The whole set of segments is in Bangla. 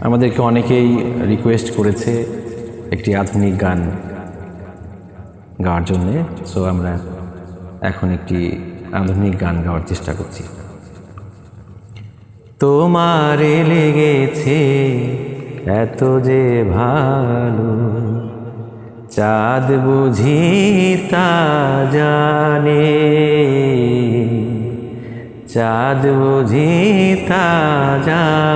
আমাদেরকে অনেকেই রিকোয়েস্ট করেছে একটি আধুনিক গান গাওয়ার জন্যে। সো আমরা এখন একটি আধুনিক গান গাওয়ার চেষ্টা করছি। তোমারে লেগেছে এত যে ভালো, চাঁদ বুঝি তা জানে। চাঁদ বুঝি তা জানে।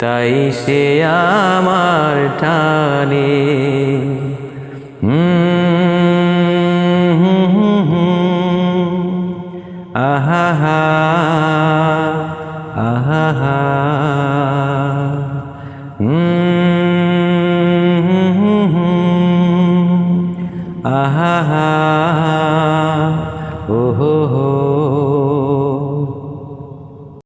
তাই সে আমার টানে। আহা হা আহা হা আহা হা হো হো।